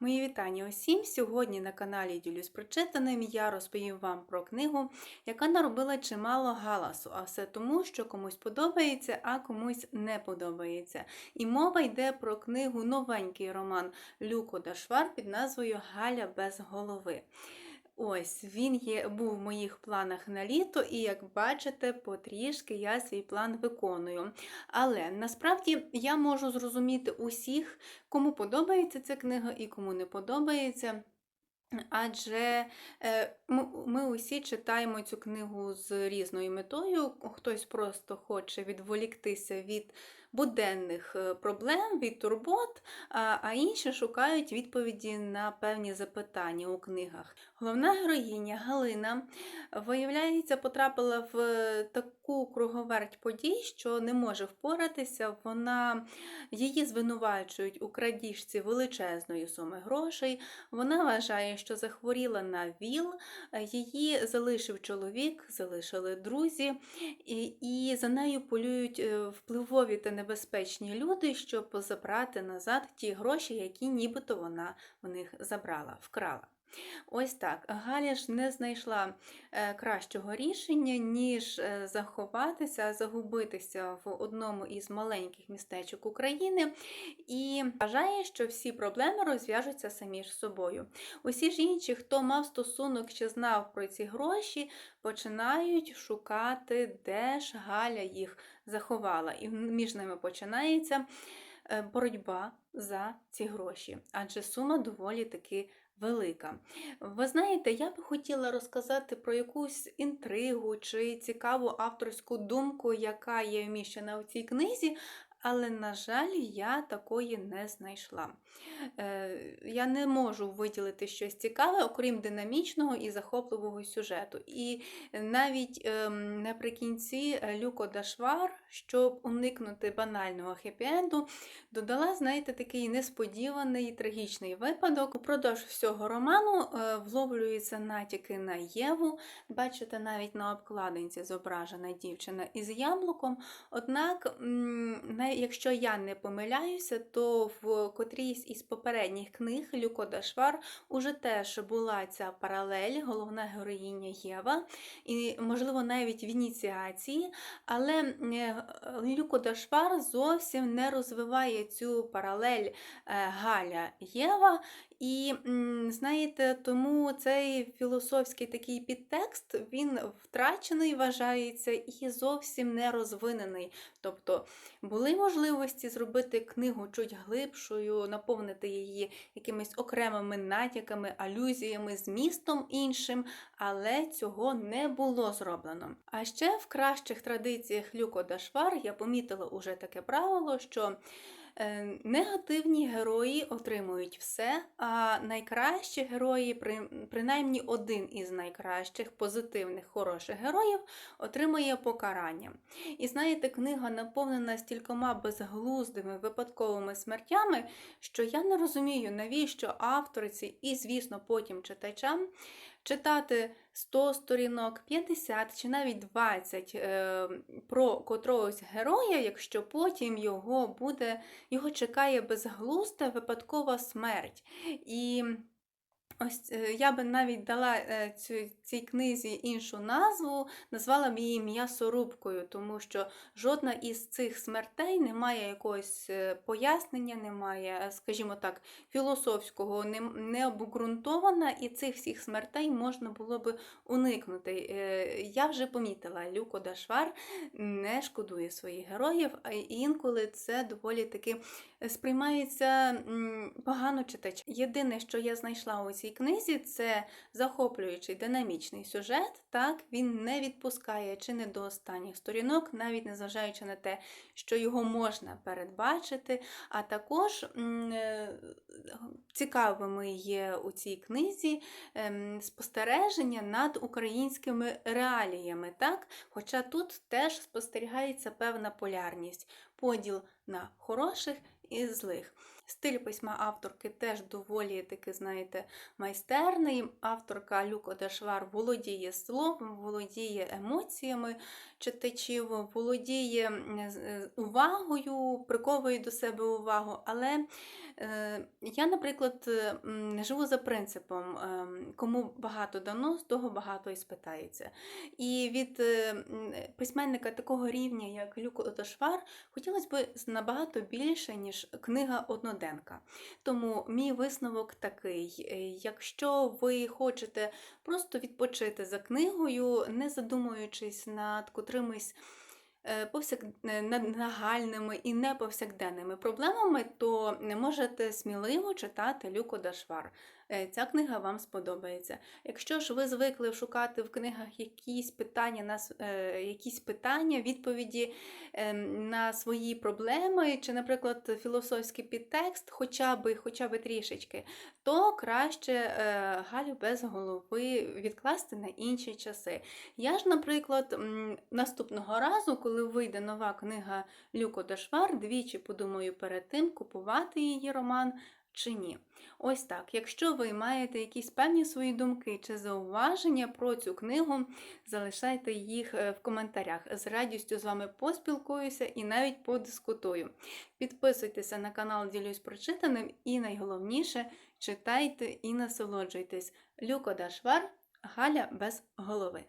Мої вітання усім! Сьогодні на каналі Ділюсь прочитаним я розповім вам про книгу, яка наробила чимало галасу, а все тому, що комусь подобається, а комусь не подобається. І мова йде про книгу новенький роман Люко Дашвар під назвою Галя без голови. Ось він є, був в моїх планах на літо, і як бачите, потрішки я свій план виконую. Але насправді я можу зрозуміти усіх, кому подобається ця книга і кому не подобається. Адже е, ми, усі читаємо цю книгу з різною метою. Хтось просто хоче відволіктися від буденних е, проблем, від турбот, а, інші шукають відповіді на певні запитання у книгах. Головна героїня Галина, виявляється, потрапила в е, таку круговерть подій, що не може впоратися. Вона її звинувачують у крадіжці величезної суми грошей. Вона вважає, що захворіла на ВІЛ, е, її залишив чоловік, залишили друзі, і, і за нею полюють е, впливові та небезпечні люди, щоб забрати назад ті гроші, які нібито вона в них забрала, вкрала. Ось так. Галя ж не знайшла е, кращого рішення, ніж е, заховатися, загубитися в одному із маленьких містечок України і вважає, що всі проблеми розв'яжуться самі ж собою. Усі ж інші, хто мав стосунок чи знав про ці гроші, починають шукати, де ж Галя їх заховала. І між ними починається е, боротьба за ці гроші, адже сума доволі таки велика. Ви знаєте, я би хотіла розказати про якусь інтригу чи цікаву авторську думку, яка є вміщена в цій книзі, але, на жаль, я такої не знайшла. Е, Я не можу виділити щось цікаве, окрім динамічного і захопливого сюжету. І навіть е, наприкінці е, Люко Дашвар, щоб уникнути банального хеппі-енду, додала, знаєте, такий несподіваний трагічний випадок. Упродовж всього роману е, вловлюються натяки на Єву. Бачите, навіть на обкладинці зображена дівчина із яблуком. Однак, якщо я не помиляюся, то в котрійсь із попередніх книг Люко Дашвар уже теж була ця паралель, головна героїня Єва, і, можливо, навіть в ініціації, але е, Люко Дашвар зовсім не розвиває цю паралель е, Галя Єва. І знаєте, тому цей філософський такий підтекст він втрачений вважається і зовсім не розвинений. Тобто були можливості зробити книгу чуть глибшою, наповнити її якимись окремими натяками, алюзіями, змістом іншим, але цього не було зроблено. А ще в кращих традиціях Люко Дашвар я помітила уже таке правило, що негативні герої отримують все, а найкращі герої, принаймні один із найкращих позитивних, хороших героїв, отримує покарання. І знаєте, книга наповнена стількома безглуздими випадковими смертями, що я не розумію, навіщо авторці і, звісно, потім читачам читати 100 сторінок, 50 чи навіть 20 е, про котрогось героя, якщо потім його буде, його чекає безглузда випадкова смерть. І Ось е, я би навіть дала е, цю, цій книзі іншу назву, назвала б її м'ясорубкою, тому що жодна із цих смертей не має якогось е, пояснення, немає, скажімо так, філософського, не, не обґрунтована, і цих всіх смертей можна було би уникнути. Я вже помітила, Люко Дашвар не шкодує своїх героїв, а інколи це доволі таки сприймається погано читач. Єдине, що я знайшла у цій цій книзі це захоплюючий динамічний сюжет. Так, Він не відпускає чи не до останніх сторінок, навіть незважаючи на те, що його можна передбачити. А також е, цікавими є у цій книзі ем, спостереження над українськими реаліями. Так? Хоча тут теж спостерігається певна полярність, поділ на хороших і злих. Стиль письма авторки теж доволі таки, знаєте, майстерний. Авторка Люко Дашвар володіє словом, володіє емоціями читачів, володіє е, увагою, приковує до себе увагу. Але е, я, наприклад, е, живу за принципом, кому багато дано, з того багато і спитається. І від письменника такого рівня, як Люко Дашвар, хотілося б набагато більше, ніж книга одноденка. Тому мій висновок такий: е, якщо ви хочете просто відпочити за книгою, не задумуючись над котримись е, повсяк... е, нагальними і не повсякденними проблемами, то можете сміливо читати Люко Дашвар. Е, Ця книга вам сподобається. Якщо ж ви звикли шукати в книгах якісь питання на е, якісь питання, відповіді ем, на свої проблеми, чи, наприклад, філософський підтекст, хоча би, хоча би трішечки, то краще е, Галю без голови відкласти на інші часи. Я ж, наприклад, наступного разу, коли вийде нова книга Люко Дашвар, двічі подумаю перед тим, купувати її роман чи ні. Ось так. Якщо ви маєте якісь певні свої думки чи зауваження про цю книгу, залишайте їх е, в коментарях. З радістю з вами поспілкуюся і навіть подискутую. Підписуйтеся на канал Ділюсь прочитаним і найголовніше читайте і насолоджуйтесь. Люко Дашвар, Галя без голови.